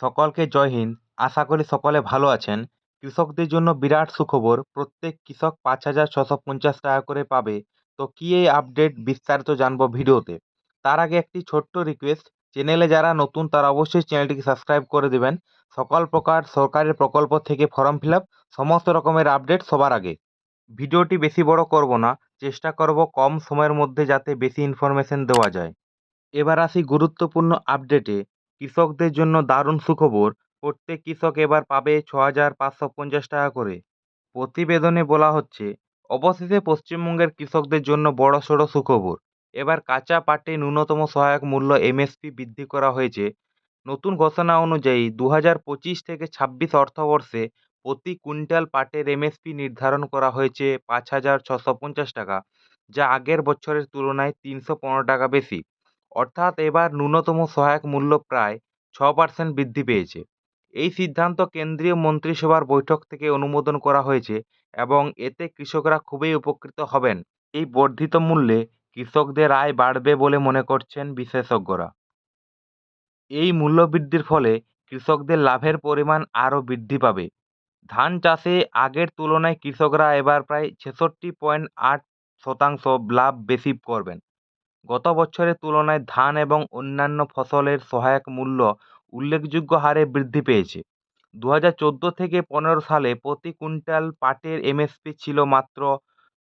সকলকে জয় হিন্দ। আশা করি সকলে ভালো আছেন। কৃষকদের জন্য বিরাট সুখবর। প্রত্যেক কৃষক পাঁচ হাজার ছশো পঞ্চাশ টাকা করে পাবে। তো কী এই আপডেট বিস্তারিত জানব ভিডিওতে? তার আগে একটি ছোট্ট রিকোয়েস্ট চ্যানেলে যারা নতুন, তারা অবশ্যই চ্যানেলটিকে সাবস্ক্রাইব করে দেবেন। সকল প্রকার সরকারের প্রকল্প থেকে ফর্ম ফিল সমস্ত রকমের আপডেট সবার আগে। ভিডিওটি বেশি বড় করব না। চেষ্টা করব কম সময়ের মধ্যে যাতে বেশি ইনফরমেশন দেওয়া যায়। এবার আসি গুরুত্বপূর্ণ আপডেটে কৃষকদের জন্য দারুণ সুখবর। প্রত্যেক কৃষক এবার পাবে ছ হাজার পাঁচশো পঞ্চাশ টাকা করে। প্রতিবেদনে বলা হচ্ছে, অবশেষে পশ্চিমবঙ্গের কৃষকদের জন্য বড়সড় সুখবর। এবার কাঁচা পাটে ন্যূনতম সহায়ক মূল্য এমএসপি বৃদ্ধি করা হয়েছে। নতুন ঘোষণা অনুযায়ী দু হাজার পঁচিশ থেকে ছাব্বিশ অর্থবর্ষে প্রতি কুইন্টাল পাটের এমএসপি নির্ধারণ করা হয়েছে পাঁচ হাজার ছশো পঞ্চাশ টাকা, যা আগের বছরের তুলনায় তিনশো পনেরো টাকা বেশি। অর্থাৎ এবার ন্যূনতম সহায়ক মূল্য প্রায় ছ পার্সেন্ট বৃদ্ধি পেয়েছে। এই সিদ্ধান্ত কেন্দ্রীয় মন্ত্রিসভার বৈঠক থেকে অনুমোদন করা হয়েছে এবং এতে কৃষকরা খুবই উপকৃত হবেন। এই বর্ধিত মূল্যে কৃষকদের আয় বাড়বে বলে মনে করছেন বিশেষজ্ঞরা। এই মূল্যবৃদ্ধির ফলে কৃষকদের লাভের পরিমাণ আরও বৃদ্ধি পাবে। ধান চাষে আগের তুলনায় কৃষকরা এবার প্রায় ছেষট্টি পয়েন্ট আট শতাংশ লাভ বেশি করবেন। গত বছরের তুলনায় ধান এবং অন্যান্য ফসলের সহায়ক মূল্য উল্লেখযোগ্য হারে বৃদ্ধি পেয়েছে। দু হাজার চোদ্দ থেকে পনেরো সালে প্রতি কুইন্টাল পাটের এমএসপি ছিল মাত্র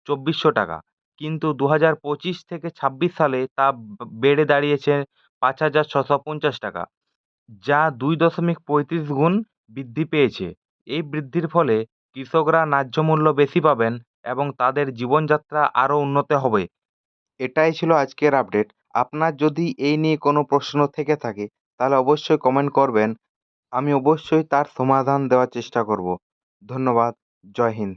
চব্বিশশো টাকা। কিন্তু দু হাজার পঁচিশ থেকে ছাব্বিশ সালে তা বেড়ে দাঁড়িয়েছে পাঁচ হাজার ছশো পঞ্চাশ টাকা, যা দুই দশমিক পঁয়ত্রিশ গুণ বৃদ্ধি পেয়েছে। এই বৃদ্ধির ফলে কৃষকরা ন্যায্য মূল্য বেশি পাবেন এবং তাদের জীবনযাত্রা আরও উন্নত হবে। এটাই ছিল আজকের আপডেট আপনার যদি এই নিয়ে কোনো প্রশ্ন থেকে থাকে, তাহলে অবশ্যই কমেন্ট করবেন। আমি অবশ্যই তার সমাধান দেওয়ার চেষ্টা করব। ধন্যবাদ। জয় হিন্দ।